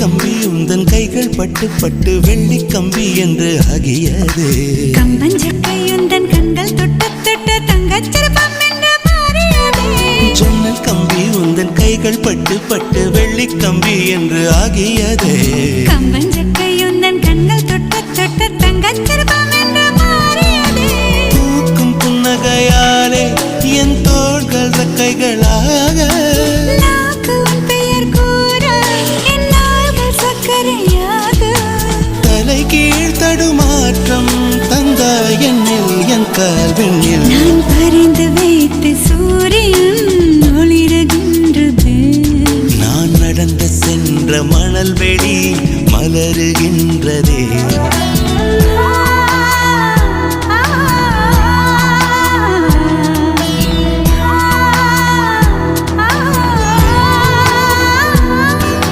கம்பி உந்தன் கைகள் பட்டு பட்டு வெள்ளி கம்பி என்று ஆகியது கம்பஞ்சக்கையுந்தன் கண்கள் தொட்ட தொட்ட தங்கச் சிற்பம் என்று மாறியதே. ஜன்னல் கம்பி உந்தன் கைகள் பட்டு பட்டு வெள்ளி கம்பி என்று ஆகியது கம்பஞ்சக்கையுந்தன் கண்கள் தொட்ட தொட்ட தங்கச் சிற்பம் என்று மாறியதே. பூக்கும் புன்னகையாலே என் தோள்கள் ரெக்கைகளாக என்னில் என் கால்வெண்ணில் நான் பறிந்து வைத்து சூரியன் ஒளிருகின்றது. நான் நடந்து சென்ற மணல் வெளி மலருகின்றதே.